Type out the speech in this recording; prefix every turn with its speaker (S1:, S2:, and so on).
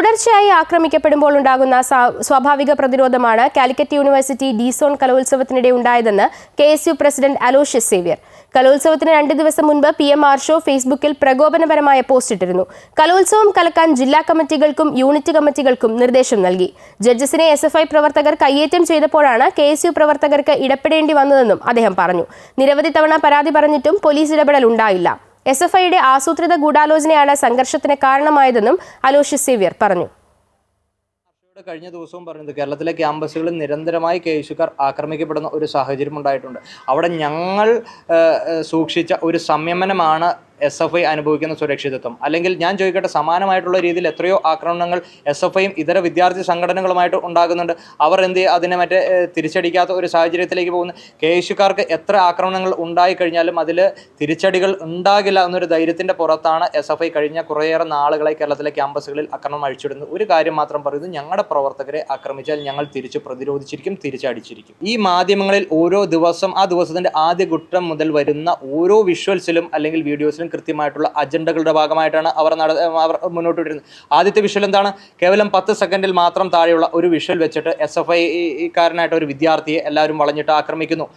S1: തുടർച്ചയായി ആക്രമിക്കപ്പെടുമ്പോൾ ഉണ്ടാകുന്ന സ്വാഭാവിക പ്രതിരോധമാണ് കാലിക്കറ്റ് യൂണിവേഴ്സിറ്റി ഡിസോൺ കലോത്സവത്തിനിടെ ഉണ്ടായതെന്ന് K S U president Aloysius Xavier. കലോത്സവത്തിന് രണ്ട് ദിവസം മുൻപ് പി എം ആർഷോ ഫേസ്ബുക്കിൽ പ്രകോപനപരമായ പോസ്റ്റ് ഇട്ടിരുന്നു. കലോത്സവം കലക്കാൻ ജില്ലാ കമ്മിറ്റികൾക്കും യൂണിറ്റ് കമ്മിറ്റികൾക്കും നിർദ്ദേശം നൽകി. ജഡ്ജസിനെ എസ് എഫ് ഐ പ്രവർത്തകർ കയ്യേറ്റം ചെയ്തപ്പോഴാണ് കെ എസ് യു പ്രവർത്തകർക്ക് ഇടപെടേണ്ടി വന്നതെന്നും അദ്ദേഹം പറഞ്ഞു. നിരവധി തവണ പരാതി പറഞ്ഞിട്ടും പോലീസ് ഇടപെടൽ ഉണ്ടായില്ല. എസ് എഫ് ഐയുടെ ആസൂത്രിത ഗൂഢാലോചനയാണ് സംഘർഷത്തിന് കാരണമായതെന്നും അലോഷ്യസ് സേവ്യർ പറഞ്ഞു.
S2: കഴിഞ്ഞ ദിവസവും പറഞ്ഞത് കേരളത്തിലെ ക്യാമ്പസുകളിൽ നിരന്തരമായി കേസുകാർ ആക്രമിക്കപ്പെടുന്ന ഒരു സാഹചര്യം ഉണ്ടായിട്ടുണ്ട് അവിടെ ഞങ്ങൾ സൂക്ഷിച്ച ഒരു സംയമനമാണ് എസ് എഫ് ഐ അനുഭവിക്കുന്ന സുരക്ഷിതത്വം. അല്ലെങ്കിൽ ഞാൻ ചോദിക്കട്ടെ സമാനമായിട്ടുള്ള രീതിയിൽ എത്രയോ ആക്രമണങ്ങൾ എസ് എഫ് ഐയും ഇതര വിദ്യാർത്ഥി സംഘടനകളുമായിട്ട് ഉണ്ടാകുന്നുണ്ട്. അവർ എന്ത്? അതിനെ മറ്റേ തിരിച്ചടിക്കാത്ത ഒരു സാഹചര്യത്തിലേക്ക് പോകുന്നു. കേസുകാർക്ക് എത്ര ആക്രമണങ്ങൾ ഉണ്ടായി കഴിഞ്ഞാലും അതിൽ തിരിച്ചടികൾ ഉണ്ടാകില്ല എന്നൊരു ധൈര്യത്തിന്റെ പുറത്താണ് എസ് എഫ് ഐ കഴിഞ്ഞ കുറേയേറെ നാളുകളായി കേരളത്തിലെ ക്യാമ്പസുകളിൽ ആക്രമണം അഴിച്ചിടുന്നത്. ഒരു കാര്യം മാത്രം പറയുന്നു ഞങ്ങളുടെ പ്രവർത്തകരെ ആക്രമിച്ചാൽ ഞങ്ങൾ തിരിച്ച് പ്രതിരോധിച്ചിരിക്കും തിരിച്ചടിച്ചിരിക്കും. ഈ മാധ്യമങ്ങളിൽ ഓരോ ദിവസം ആ ദിവസത്തിന്റെ ആദ്യ ഘട്ടം മുതൽ വരുന്ന ഓരോ വിഷ്വൽസിലും അല്ലെങ്കിൽ വീഡിയോസിലും കൃത്യമായിട്ടുള്ള അജണ്ടകളുടെ ഭാഗമായിട്ടാണ് അവർ നട അവർ മുന്നോട്ട് വിട്ടിരുന്നത് ആദ്യത്തെ വിഷ്വൽ എന്താണ്? കേവലം പത്ത് സെക്കൻഡിൽ മാത്രം താഴെയുള്ള ഒരു വിഷ്വൽ വെച്ചിട്ട് എസ് എഫ് ഐ കാരനായിട്ട് ഒരു വിദ്യാർത്ഥിയെ എല്ലാവരും വളഞ്ഞിട്ട് ആക്രമിക്കുന്നു.